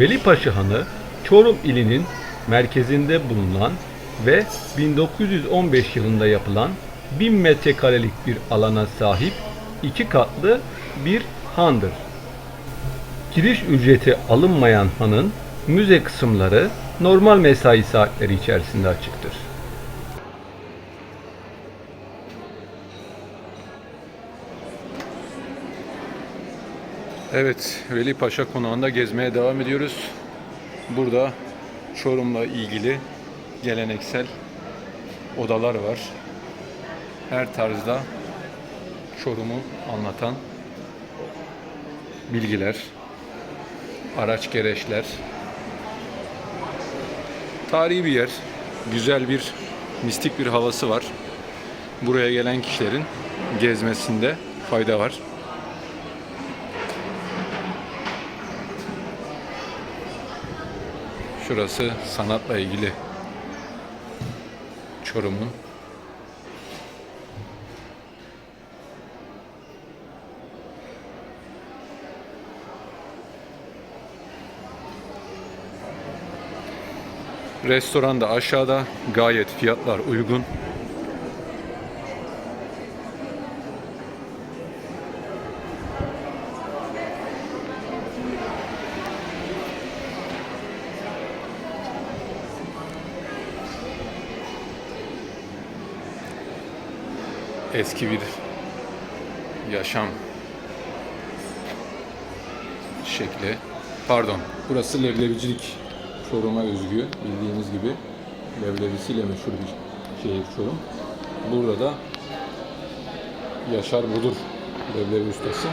Velipaşa Hanı, Çorum ilinin merkezinde bulunan ve 1915 yılında yapılan 1000 metrekarelik bir alana sahip iki katlı bir handır. Giriş ücreti alınmayan hanın müze kısımları normal mesai saatleri içerisinde açıktır. Evet, Veli Paşa Konağı'nda gezmeye devam ediyoruz. Burada Çorum'la ilgili geleneksel odalar var. Her tarzda Çorum'u anlatan bilgiler, araç gereçler. Tarihi bir yer, güzel bir mistik bir havası var. Buraya gelen kişilerin gezmesinde fayda var. Şurası sanatla ilgili Çorum'un Restoran da aşağıda gayet fiyatlar uygun. Eski bir yaşam şekli. Pardon, burası leblebicilik Çorum'a özgü bildiğiniz gibi leblebisiyle meşhur bir şehir Çorum. Burada da Yaşar Budur leblebi ustası